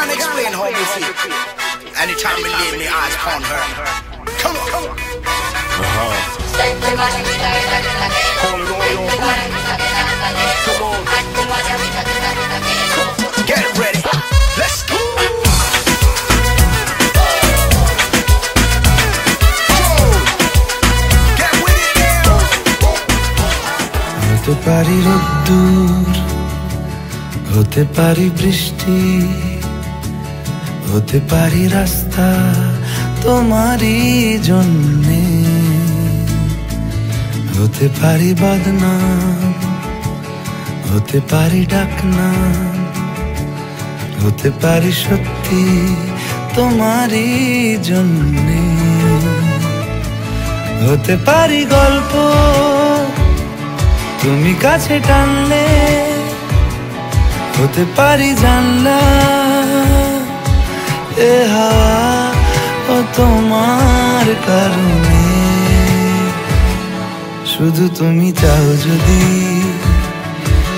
can't explain how we feel. Anytime we lay me eyes upon her. Come on, come on. Get ready. Let's go. Get with it now. হতে পারি রোদ্দুর হতে পারি বৃষ্টি হতে পারি রাস্তা তোমারই জন্যে। হতে পারি বদনাম, হতে পারি ডাকনাম, হতে পারি সত্যি তোমারই জন্যে। হতে পারি গল্প, তুমি কাছে টানলে, হতে পারি জানলা এ হাওয়া ও তোমার কারণে। শুধু তুমি চাও যদি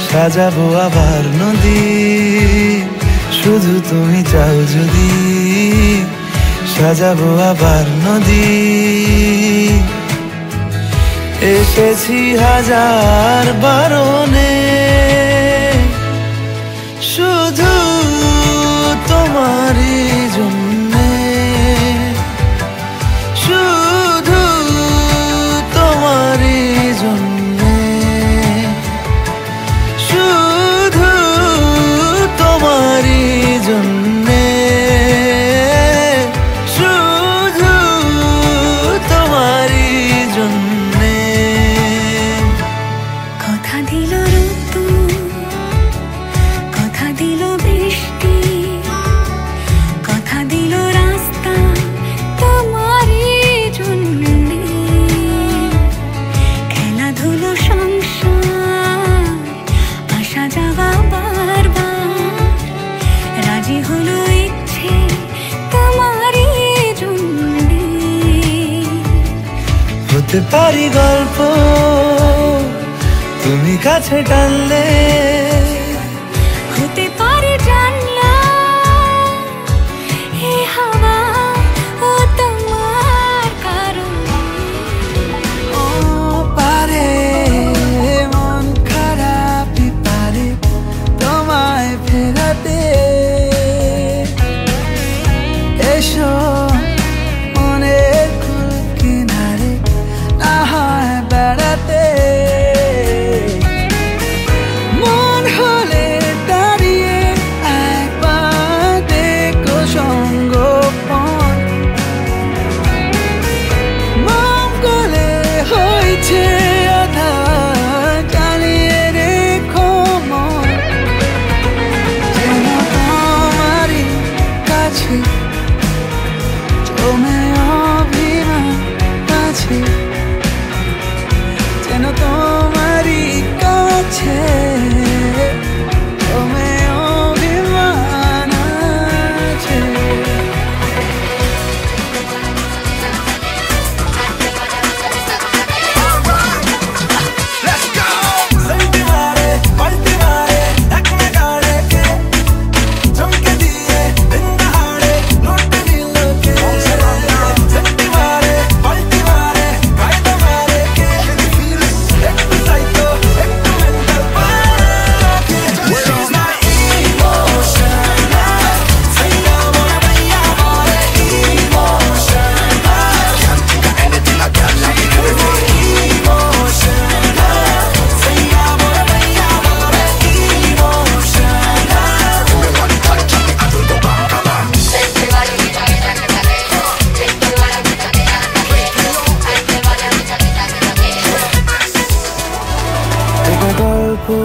সাজাবো আবার নদী। শুধু তুমি চাও যদি সাজাবো আবার নদী। এসেছি হাজার বারণে হতে পারি গল্প তুমি কাছে টানলে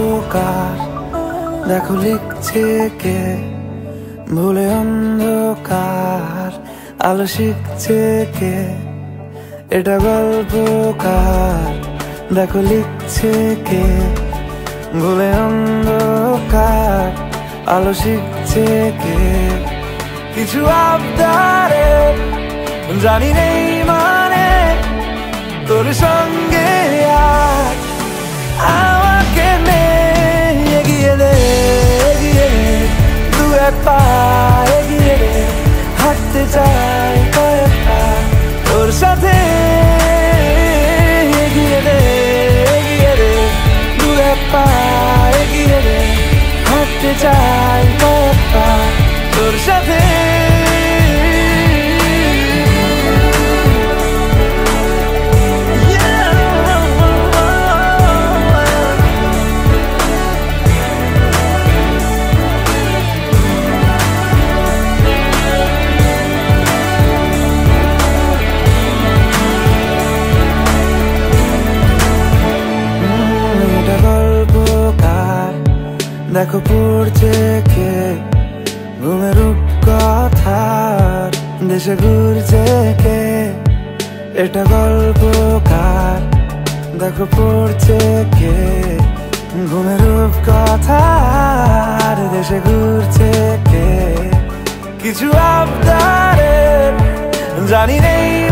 গল্পকার দেখো লিখছে কে? ভুলে অন্ধকার। আলো শিখছে কে? এটা গল্পকার দেখো লিখছে কে? ভুলে অন্ধকার। আলো শিখছে কে? কিছু আবদারে জানি নেই মানে। তোর সঙ্গে 自在。দেখো পড়ছে কে ঘুমের কথার, দেশে ঘুরছে কে? এটা গল্প কার? দেখো পড়ছে কে ঘুমের কথার, দেশে ঘুরছে কে? কিছু আবদারের জানি নেই।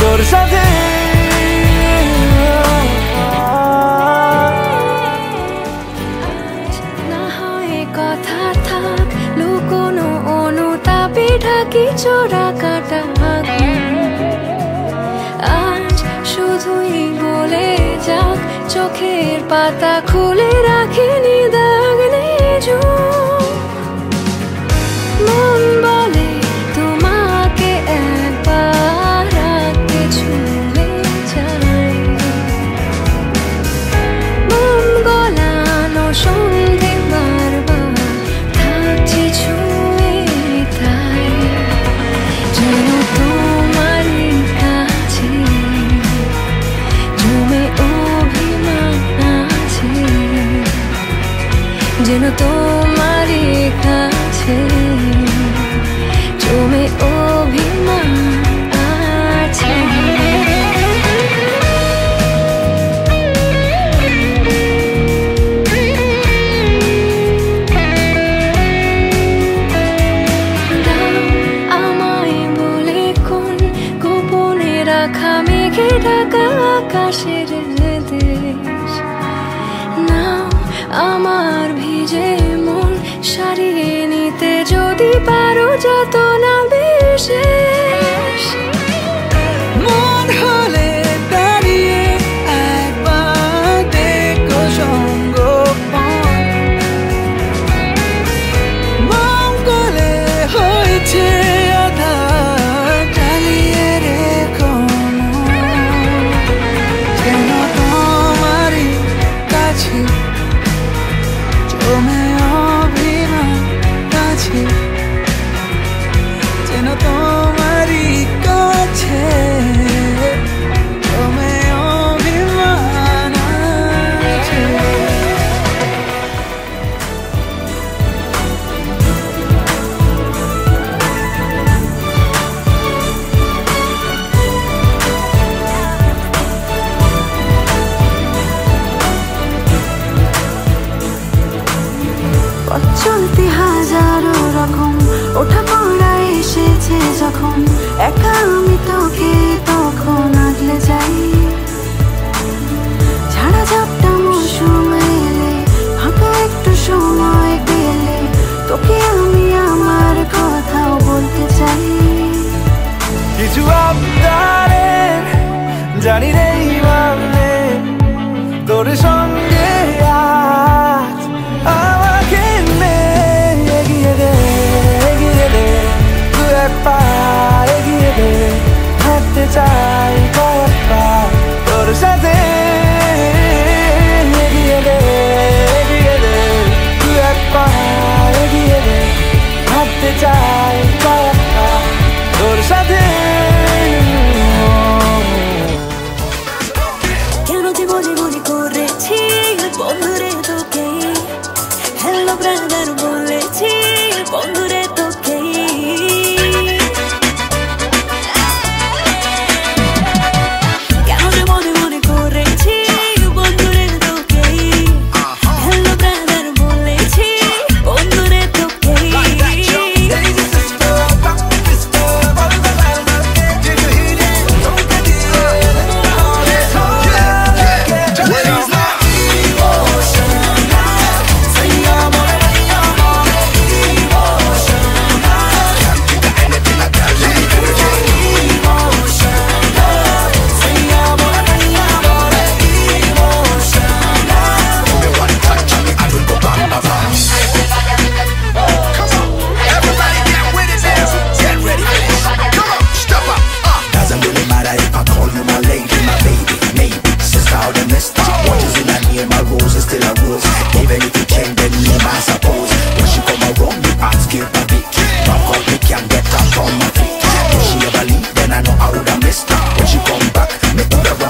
তোর সাথে কথা থাক, লুকোনো অনুতাপে ঢাকি চোরা কাটা আজ শুধুই বলে যাক, চোখের পাতা খুলে রাখিনি দাগ নেই ভিজে মন সারিয়ে নিতে যদি পারো যত তোর সঙ্গে আমাকে এগিয়ে দে এগিয়ে দে। দু এক পা এগিয়ে দে, হাঁটতে চাই কয়েক পা তোর সাথে পা চাই honest Watches in her name, a rose is still a rose Even if you change then never I suppose. When she come around, me pants give a bit. Back up, they can get her from my feet If she ever leave, then I know I would have missed When she come back, me would have